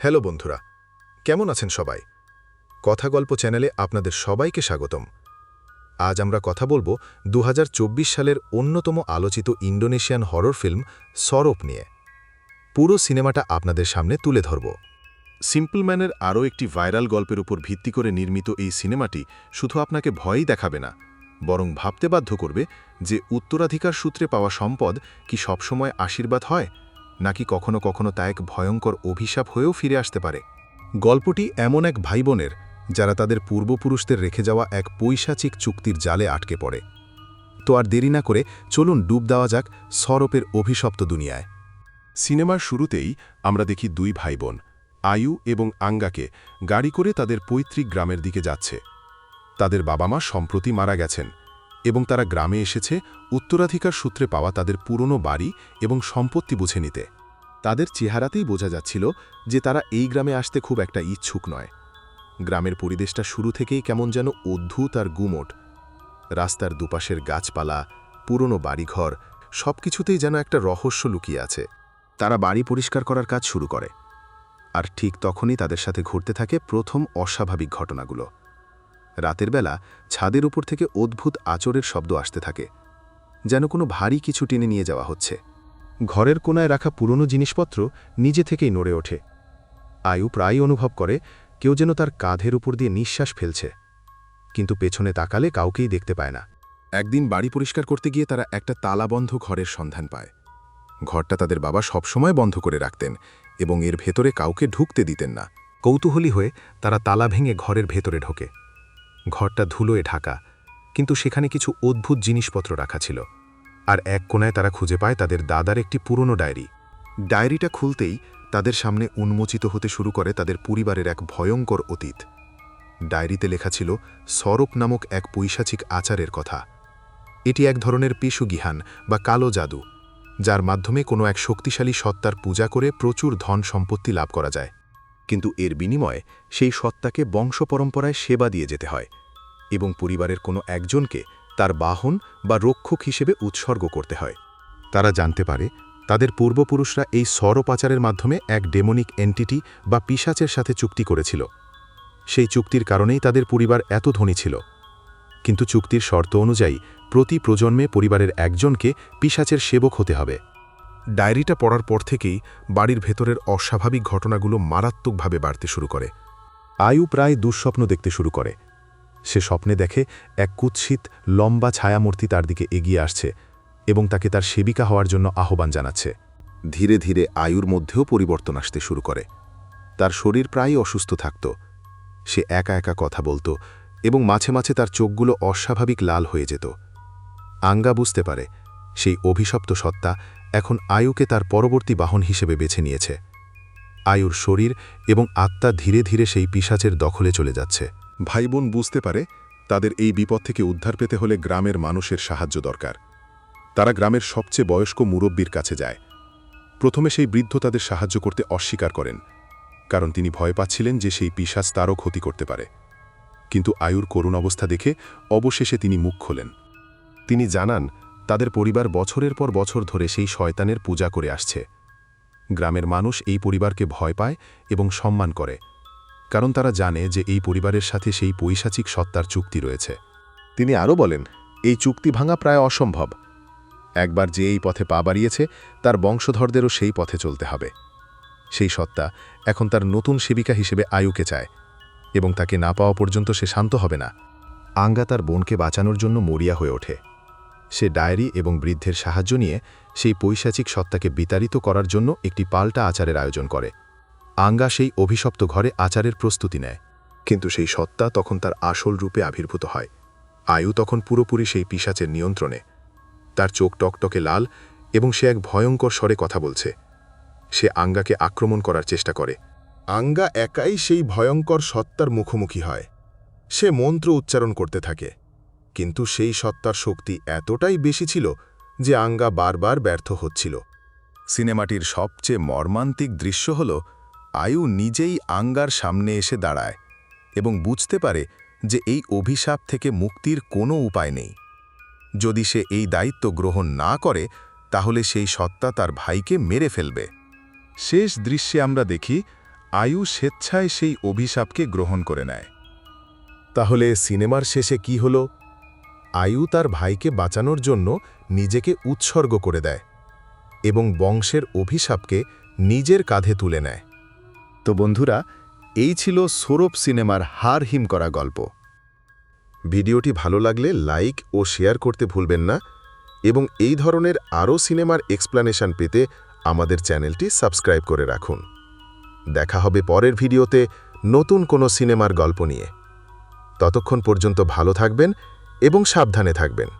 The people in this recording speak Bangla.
হ্যালো বন্ধুরা, কেমন আছেন সবাই? কথা গল্প চ্যানেলে আপনাদের সবাইকে স্বাগতম। আজ আমরা কথা বলব দু হাজার চব্বিশ সালের অন্যতম আলোচিত ইন্দোনেশিয়ান হরর ফিল্ম সরপ নিয়ে। পুরো সিনেমাটা আপনাদের সামনে তুলে ধরব। সিম্পলম্যানের আরও একটি ভাইরাল গল্পের উপর ভিত্তি করে নির্মিত এই সিনেমাটি শুধু আপনাকে ভয়ই দেখাবে না, বরং ভাবতে বাধ্য করবে যে উত্তরাধিকার সূত্রে পাওয়া সম্পদ কি সবসময় আশীর্বাদ হয় নাকি কখনো কখনো তা এক ভয়ঙ্কর অভিশাপ হয়েও ফিরে আসতে পারে। গল্পটি এমন এক ভাই বোনের যারা তাদের পূর্বপুরুষদের রেখে যাওয়া এক পৈশাচিক চুক্তির জালে আটকে পড়ে। তো আর দেরি না করে চলুন ডুব দেওয়া যাক সরপের অভিশপ্ত দুনিয়ায়। সিনেমার শুরুতেই আমরা দেখি দুই ভাই বোন আয়ু এবং আঙ্গাকে গাড়ি করে তাদের পৈতৃক গ্রামের দিকে যাচ্ছে। তাদের বাবা মা সম্প্রতি মারা গেছেন। এবং তারা গ্রামে এসেছে উত্তরাধিকার সূত্রে পাওয়া তাদের পুরনো বাড়ি এবং সম্পত্তি বুঝে নিতে। তাদের চেহারাতেই বোঝা যাচ্ছিল যে তারা এই গ্রামে আসতে খুব একটা ইচ্ছুক নয়। গ্রামের পরিবেশটা শুরু থেকেই কেমন যেন অদ্ভুত আর গুমোট। রাস্তার দুপাশের গাছপালা, পুরনো বাড়িঘর, সবকিছুতেই যেন একটা রহস্য লুকিয়ে আছে। তারা বাড়ি পরিষ্কার করার কাজ শুরু করে। আর ঠিক তখনই তাদের সাথে ঘুরতে থাকে প্রথম অস্বাভাবিক ঘটনাগুলো। রাতের বেলা ছাদের উপর থেকে অদ্ভুত আচরের শব্দ আসতে থাকে, যেন কোনো ভারী কিছু টেনে নিয়ে যাওয়া হচ্ছে। ঘরের কোনায় রাখা পুরনো জিনিসপত্র নিজে থেকেই নড়ে ওঠে। আয়ু প্রায় অনুভব করে কেউ যেন তার কাঁধের উপর দিয়ে নিঃশ্বাস ফেলছে, কিন্তু পেছনে তাকালে কাউকেই দেখতে পায় না। একদিন বাড়ি পরিষ্কার করতে গিয়ে তারা একটা তালাবন্ধ ঘরের সন্ধান পায়। ঘরটা তাদের বাবা সবসময় বন্ধ করে রাখতেন এবং এর ভেতরে কাউকে ঢুকতে দিতেন না। কৌতূহলী হয়ে তারা তালা ভেঙে ঘরের ভেতরে ঢোকে। ঘরটা ধুলোয় ঢাকা, কিন্তু সেখানে কিছু অদ্ভুত জিনিসপত্র রাখা ছিল। আর এক কোনায় তারা খুঁজে পায় তাদের দাদার একটি পুরনো ডায়েরি। ডায়েরিটা খুলতেই তাদের সামনে উন্মোচিত হতে শুরু করে তাদের পরিবারের এক ভয়ঙ্কর অতীত। ডায়েরিতে লেখা ছিল, সরপ নামক এক পৈশাচিক আচারের কথা। এটি এক ধরনের পেশুগিহান বা কালো জাদু, যার মাধ্যমে কোনো এক শক্তিশালী সত্তার পূজা করে প্রচুর ধন সম্পত্তি লাভ করা যায়। কিন্তু এর বিনিময়ে সেই সত্তাকে বংশপরম্পরায় সেবা দিয়ে যেতে হয় এবং পরিবারের কোনো একজনকে তার বাহন বা রক্ষক হিসেবে উৎসর্গ করতে হয়। তারা জানতে পারে, তাদের পূর্বপুরুষরা এই সরপাচারের মাধ্যমে এক ডেমোনিক এন্টিটি বা পিসাচের সাথে চুক্তি করেছিল। সেই চুক্তির কারণেই তাদের পরিবার এত ধনী ছিল। কিন্তু চুক্তির শর্ত অনুযায়ী প্রতি প্রজন্মে পরিবারের একজনকে পিসাচের সেবক হতে হবে। ডায়েরিটা পড়ার পর থেকেই বাড়ির ভেতরের অস্বাভাবিক ঘটনাগুলো মারাত্মকভাবে বাড়তে শুরু করে। আয়ু প্রায় দুঃস্বপ্ন দেখতে শুরু করে। সে স্বপ্নে দেখে এক কুৎসিত, লম্বা ছায়ামূর্তি তার দিকে এগিয়ে আসছে এবং তাকে তার সেবিকা হওয়ার জন্য আহ্বান জানাচ্ছে। ধীরে ধীরে আয়ুর মধ্যেও পরিবর্তন আসতে শুরু করে। তার শরীর প্রায়ই অসুস্থ থাকত। সে একা একা কথা বলতো এবং মাঝে মাঝে তার চোখগুলো অস্বাভাবিক লাল হয়ে যেত। আঙ্গা বুঝতে পারে, সেই অভিশপ্ত সত্তা এখন আয়ুকে তার পরবর্তী বাহন হিসেবে বেছে নিয়েছে। আয়ুর শরীর এবং আত্মা ধীরে ধীরে সেই পিসাচের দখলে চলে যাচ্ছে। ভাই বোন বুঝতে পারে তাদের এই বিপদ থেকে উদ্ধার পেতে হলে গ্রামের মানুষের সাহায্য দরকার। তারা গ্রামের সবচেয়ে বয়স্ক মুরব্বীর কাছে যায়। প্রথমে সেই বৃদ্ধ তাদের সাহায্য করতে অস্বীকার করেন, কারণ তিনি ভয় পাচ্ছিলেন যে সেই পিসাচ তারও ক্ষতি করতে পারে। কিন্তু আয়ুর করুণ অবস্থা দেখে অবশেষে তিনি মুখ খোলেন। তিনি জানান তাদের পরিবার বছরের পর বছর ধরে সেই শয়তানের পূজা করে আসছে। গ্রামের মানুষ এই পরিবারকে ভয় পায় এবং সম্মান করে, কারণ তারা জানে যে এই পরিবারের সাথে সেই পৈশাচিক সত্তার চুক্তি রয়েছে। তিনি আরও বলেন, এই চুক্তি ভাঙা প্রায় অসম্ভব। একবার যে এই পথে পা বাড়িয়েছে, তার বংশধরদেরও সেই পথে চলতে হবে। সেই সত্তা এখন তার নতুন সেবিকা হিসেবে আয়ুকে চায় এবং তাকে না পাওয়া পর্যন্ত সে শান্ত হবে না। আঙ্গা তার বোনকে বাঁচানোর জন্য মরিয়া হয়ে ওঠে। সে ডায়েরি এবং বৃদ্ধের সাহায্য নিয়ে সেই পৈশাচিক সত্তাকে বিতাড়িত করার জন্য একটি পাল্টা আচারের আয়োজন করে। আঙ্গা সেই অভিশপ্ত ঘরে আচারের প্রস্তুতি নেয়। কিন্তু সেই সত্তা তখন তার আসল রূপে আবির্ভূত হয়। আয়ু তখন পুরোপুরি সেই পিসাচের নিয়ন্ত্রণে। তার চোখ টকটকে লাল এবং সে এক ভয়ঙ্কর স্বরে কথা বলছে। সে আঙ্গাকে আক্রমণ করার চেষ্টা করে। আঙ্গা একাই সেই ভয়ঙ্কর সত্তার মুখোমুখি হয়। সে মন্ত্র উচ্চারণ করতে থাকে। কিন্তু সেই সত্তার শক্তি এতটাই বেশি ছিল যে আঙ্গা বারবার ব্যর্থ হচ্ছিল। সিনেমাটির সবচেয়ে মর্মান্তিক দৃশ্য হল, আয়ু নিজেই আঙ্গার সামনে এসে দাঁড়ায় এবং বুঝতে পারে যে এই অভিশাপ থেকে মুক্তির কোনো উপায় নেই। যদি সে এই দায়িত্ব গ্রহণ না করে, তাহলে সেই সত্তা তার ভাইকে মেরে ফেলবে। শেষ দৃশ্যে আমরা দেখি, আয়ু স্বেচ্ছায় সেই অভিশাপকে গ্রহণ করে নেয়। তাহলে সিনেমার শেষে কি হল? আয়ু তার ভাইকে বাঁচানোর জন্য নিজেকে উৎসর্গ করে দেয় এবং বংশের অভিশাপকে নিজের কাঁধে তুলে নেয়। তো বন্ধুরা, এই ছিল সৌরভ সিনেমার হার হিম করা গল্প। ভিডিওটি ভালো লাগলে লাইক ও শেয়ার করতে ভুলবেন না এবং এই ধরনের আরও সিনেমার এক্সপ্লানেশন পেতে আমাদের চ্যানেলটি সাবস্ক্রাইব করে রাখুন। দেখা হবে পরের ভিডিওতে নতুন কোনো সিনেমার গল্প নিয়ে। ততক্ষণ পর্যন্ত ভালো থাকবেন এবং সাবধানে থাকবেন।